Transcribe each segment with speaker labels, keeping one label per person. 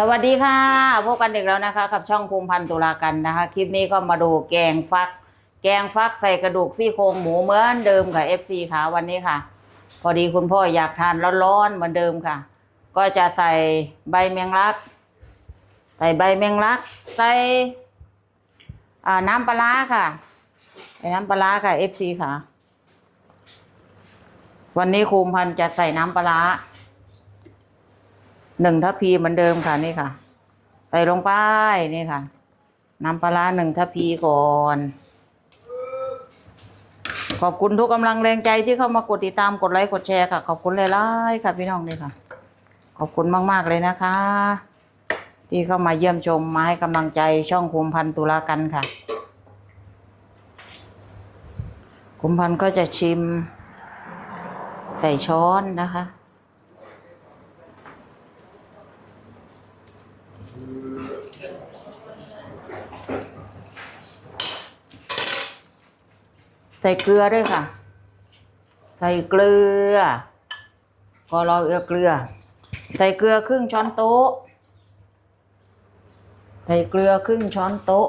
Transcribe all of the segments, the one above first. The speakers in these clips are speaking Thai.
Speaker 1: สวัสดีค่ะ พบกันอีกแล้วนะคะ กับช่องภูมิพันธ์ตุลากันนะคะ คลิปนี้ก็มาดูแกงฟัก แกงฟักใส่กระดูกซี่โครงหมูเหมือนเดิมค่ะ FC ค่ะวันนี้ค่ะ พอดีคุณพ่ออยากทานร้อนๆเหมือนเดิมค่ะ ก็จะใส่ใบแมงลัก ใส่ใบแมงลัก ใส่น้ำปลาค่ะใส่น้ำปลาค่ะ FC ค่ะ วันนี้ภูมิพันธ์จะใส่น้ำปลา หนึ่งทัพพีเหมือนเดิมค่ะนี่ค่ะ ใส่ลงไปนี่ค่ะ น้ำปลาหนึ่งทัพพีก่อน ขอบคุณทุกกำลังแรงใจที่เข้ามากดติดตามกดไลค์กดแชร์ค่ะ ขอบคุณหลายๆค่ะพี่น้องนี่ค่ะ ขอบคุณมากๆเลยนะคะ ที่เข้ามาเยี่ยมชมมาให้กำลังใจช่องคุมพันตุลากันค่ะคุมพันก็จะชิมใส่ช้อนนะคะ ใส่เกลือด้วยค่ะ ใส่เกลือ ก็รอเอือเกลือ ใส่เกลือครึ่งช้อนโต๊ะ ใส่เกลือครึ่งช้อนโต๊ะ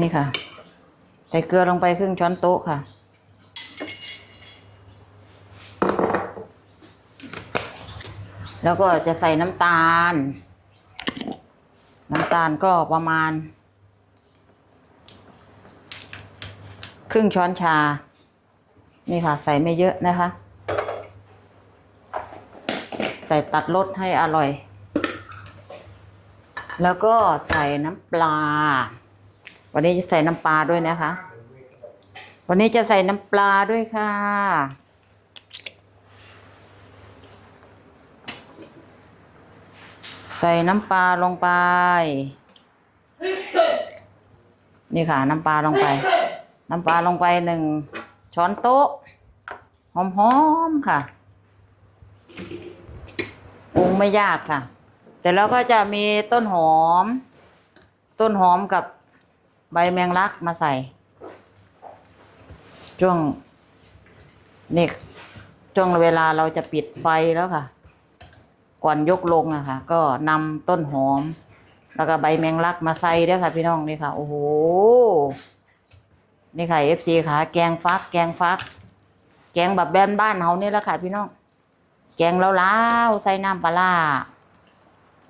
Speaker 1: นี่ค่ะ ใส่เกลือลงไปครึ่งช้อนโต๊ะค่ะ แล้วก็จะใส่น้ำตาล น้ำตาลก็ประมาณ ครึ่งช้อนชา นี่ค่ะ ใส่ไม่เยอะนะคะ ใส่ตัดรสให้อร่อย แล้วก็ใส่น้ำปลา วันนี้จะใส่น้ำปลาด้วยนะคะ วันนี้จะใส่น้ำปลาด้วยค่ะ ใส่น้ำปลาลงไป นี่ค่ะ น้ำปลาลงไป น้ำปลาลงไปหนึ่งช้อนโต๊ะ หอมๆค่ะปรุงไม่ยากค่ะ แต่แล้วก็จะมีต้นหอม ต้นหอมกับใบแมงลักมาใส่ ช่วงนี่ช่วงเวลาเราจะปิดไฟแล้วค่ะ ก่อนยกลงอะค่ะก็นำต้นหอม แล้วก็ใบแมงลักมาใส่ด้วยค่ะ พี่น้องนี่ค่ะ โอ้โหนี่ค่ะเอฟซีค่ะ แกงฟัก แกงฟัก แกงแบบแบนบ้านเฮานี่แหละค่ะ พี่น้องแกงแล้วล้าวใส่น้ำปลาร้า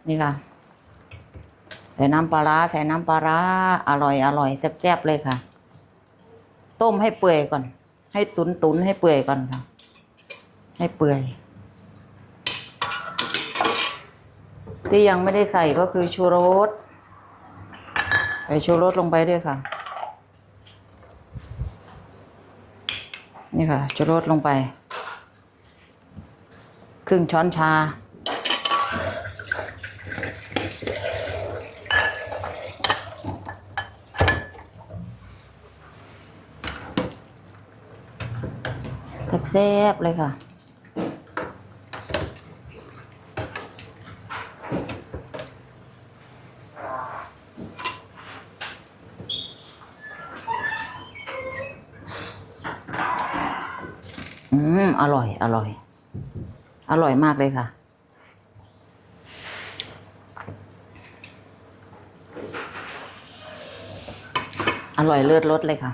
Speaker 1: นี่ค่ะใส่น้ำปลาร้าใส่น้ำปลาร้าอร่อยอร่อยแซ่บๆเลยค่ะ ต้มให้เปื่อยก่อน ให้ตุนตุนให้เปื่อยก่อนค่ะ ให้เปื่อย ที่ยังไม่ได้ใส่ก็คือชูรสใส่ชูรสลงไปด้วยค่ะ นี่ค่ะชูรสลงไป ครึ่งช้อนชา แซ่บๆเลยค่ะ อืมอร่อย อร่อย อร่อยมากเลยค่ะ อร่อยเลือดรสเลยค่ะ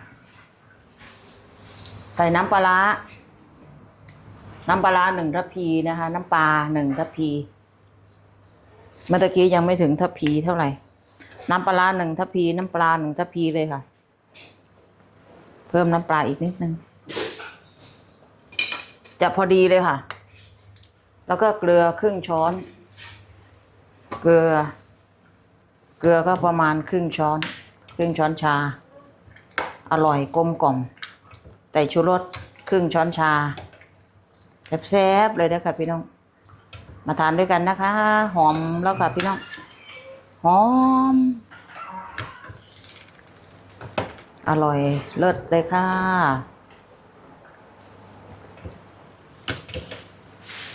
Speaker 1: ใส่น้ำปลาร้าน้ำปลาหนึ่งทัพพีนะคะ น้ำปลาหนึ่งทัพพีเมื่อกี้ยังไม่ถึงทัพพีเท่าไหร่ น้ำปลาร้าหนึ่งทัพพี น้ำปลาหนึ่งทัพพีเลยค่ะ เพิ่มน้ำปลาอีกนิดนึง จะพอดีเลยค่ะ แล้วก็เกลือครึ่งช้อน เกลือ เกลือก็ประมาณครึ่งช้อน ครึ่งช้อนชา อร่อยกลมกล่อมแต่ชูรสครึ่งช้อนชาแซ่บๆเลยนะคะพี่น้อง มาทานด้วยกันนะคะ หอมแล้วค่ะพี่น้อง หอม อร่อยเลิศเลยค่ะ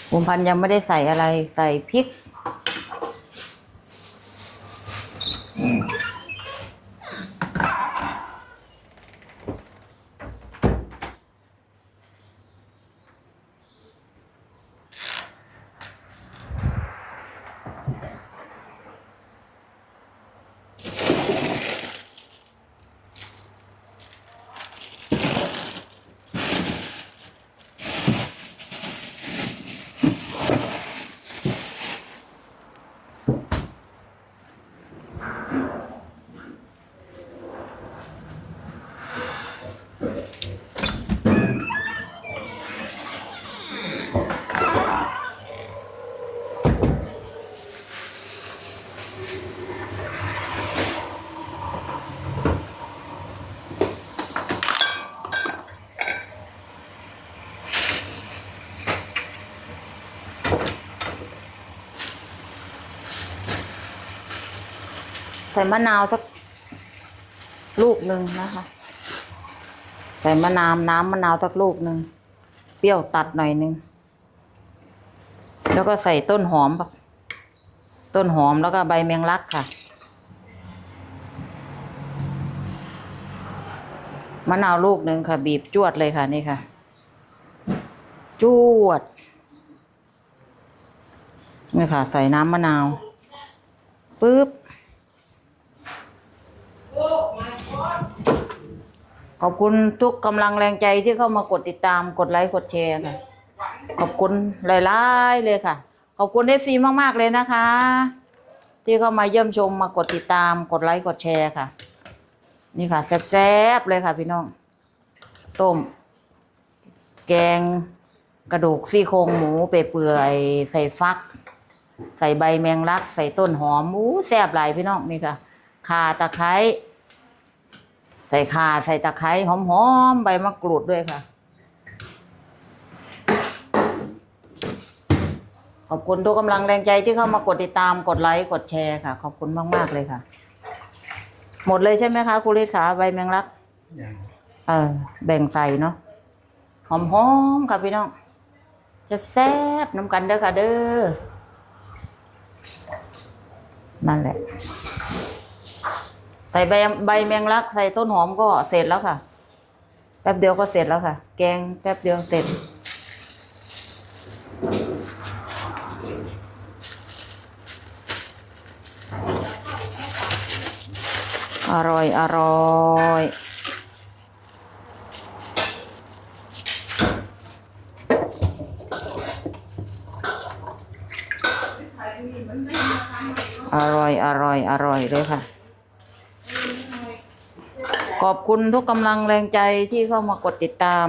Speaker 1: ภูมิพันยังไม่ได้ใส่อะไรใส่พริก ใส่มะนาวสักลูกหนึ่งนะคะ ใส่มะนาวน้ำมะนาวสักลูกหนึ่งเปรี้ยวตัดหน่อยหนึ่งแล้วก็ใส่ต้นหอม ต้นหอมแล้วก็ใบแมงลักค่ะ มะนาวลูกหนึ่งค่ะ บีบจวดเลยค่ะนี่ค่ะ จวด นี่ค่ะ ใส่น้ำมะนาวปึ๊บ ขอบคุณทุกกำลังแรงใจที่เข้ามากดติดตามกดไลค์กดแชร์ค่ะ ขอบคุณหลายๆเลยค่ะ ขอบคุณเอฟซีมากๆเลยนะคะ ที่เข้ามาเยี่ยมชมมากดติดตามกดไลค์กดแชร์ค่ะ นี่ค่ะแซ่บๆเลยค่ะ พี่น้อง ต้ม แกงกระดูกซี่โครงหมูเปื่อยใส่ฟัก ใส่ใบแมงลัก ใส่ต้นหอมอู้แซ่บหลายพี่น้องนี่ค่ะข่าตะไคร้ ใส่ข่าใส่ตะไคร้หอมๆใบมะกรูดด้วยค่ะ ขอบคุณทุกกำลังแรงใจที่เข้ามากดติดตามกดไลค์กดแชร์ค่ะ ขอบคุณมาก ๆ เลยค่ะ หมดเลยใช่ไหมคะคุณฤทธิ์ขาใบแมงลัก
Speaker 2: อย่าง
Speaker 1: เออ แบ่งใส่เนาะหอมๆค่ะพี่น้องแซ่บๆน้ำกันเด้อค่ะเด้อนั่นแหละ ใส่ใบใบแมงลัก ใส่ต้นหอมก็เสร็จแล้วค่ะ แป๊บเดียวก็เสร็จแล้วค่ะ แกงแป๊บเดียวเสร็จ อร่อย อร่อยอร่อย อร่อย อร่อยเลยค่ะ ขอบคุณทุกกำลังแรงใจที่เข้ามากดติดตาม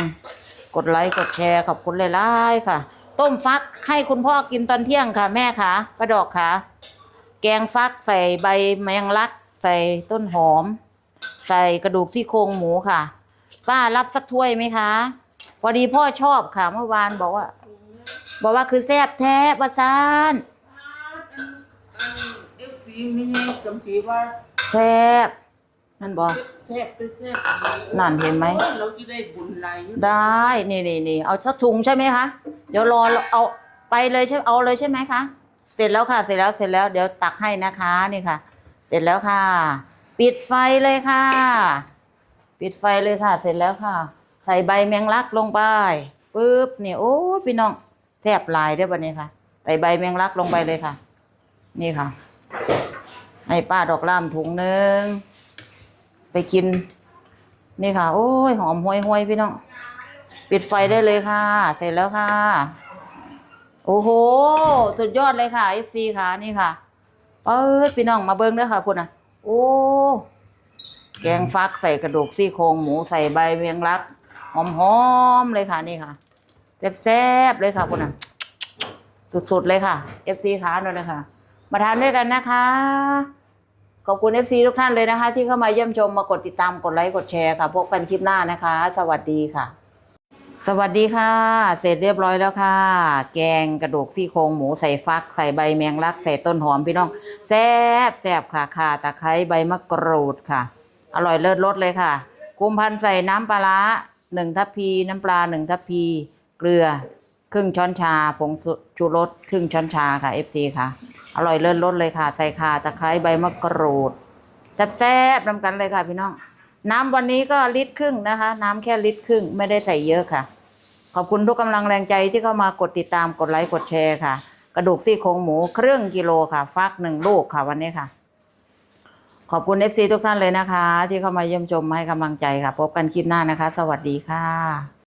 Speaker 1: กดไลค์กดแชร์ขอบคุณหลายๆค่ะ ต้มฟักให้คุณพ่อกินตอนเที่ยงค่ะ แม่ค่ะป้าดอกค่ะ แกงฟักใส่ใบแมงลัก ใส่ต้นหอม ใส่กระดูกซี่โครงหมูค่ะ ป้ารับสักถ้วยไหมคะพอดีพ่อชอบค่ะเมื่อวานบอกว่า บอกว่าคือแซ่บแท้ประสาน
Speaker 2: เอฟซีไม่ใช่จำปีว่า
Speaker 1: แซ่บ นั่นบอก
Speaker 2: แทบเป็นแทบ
Speaker 1: นั่นเห็นไหม
Speaker 2: เราจะได้บุญไรอยู่
Speaker 1: ได้ นี่นี่นี่เอาสักถุงใช่ไหมคะ เดี๋ยวรอเอาไปเลยใช่ เอาเลยใช่ไหมคะ เสร็จแล้วค่ะ เสร็จแล้ว เสร็จแล้ว เดี๋ยวตักให้นะคะ นี่ค่ะ เสร็จแล้วค่ะ ปิดไฟเลยค่ะ ปิดไฟเลยค่ะ เสร็จแล้วค่ะ ใส่ใบแมงลักลงไปปึ๊บนี่โอ้ยพี่น้องแทบลายได้อบันนี้ค่ะ ใส่ใบแมงลักลงไปเลยค่ะ นี่ค่ะ ให้ป้าดอกล่ามถุงหนึ่ง ไปกิน นี่ค่ะ โอ้ยหอมห่วยห่วยๆพี่น้อง ปิดไฟได้เลยค่ะ เสร็จแล้วค่ะ โอ้โห สุดยอดเลยค่ะ FC ค่ะ นี่ค่ะเปิดพี่น้องมาเบิ้งเด้อค่ะคุณอะ โอ้ แกงฟักใส่กระดูกซี่โครงหมูใส่ใบเมียงลัก หอมๆเลยค่ะนี่ค่ะแซ่บๆเลยค่ะคุณอะ สุดๆเลยค่ะ FC ค่ะนั่นเลยค่ะ มาทานด้วยกันนะคะ ขอบคุณ FC ทุกท่านเลยนะคะ ที่เข้ามาเยี่ยมชมมากดติดตามกดไลค์กดแชร์ค่ะ พบกันคลิปหน้านะคะ สวัสดีค่ะ สวัสดีค่ะ เสร็จเรียบร้อยแล้วค่ะ แกงกระดูกซี่โครงหมูใส่ฟัก ใส่ใบแมงลัก ใส่ต้นหอมพี่น้องแซ่บแซ่บค่ะค่ะตะไคร้ใบมะกรูดค่ะ อร่อยเลิศรสเลยค่ะ กุมพันใส่น้ำปลาร้าหนึ่งทัพพีน้ำปลาหนึ่งทัพพีเกลือ ครึ่งช้อนชาผงชูรสครึ่งช้อนชาค่ะ FC ค่ะ อร่อยเลิศรสเลยค่ะ ใส่ข่าตะไคร้ใบมะกรูดแซ่บๆนำกันเลยค่ะ พี่น้อง น้ำวันนี้ก็ลิตรครึ่งนะคะ น้ำแค่ลิตรครึ่งไม่ได้ใส่เยอะค่ะ ขอบคุณทุกกำลังแรงใจที่เข้ามากดติดตามกดไลค์กดแชร์ค่ะ กระดูกซี่โครงหมูครึ่งกิโลค่ะ ฟักหนึ่งลูกค่ะวันนี้ค่ะ ขอบคุณ FC ทุกท่านเลยนะคะ ที่เข้ามาเยี่ยมชมให้กำลังใจค่ะ พบกันคลิปหน้านะคะ สวัสดีค่ะ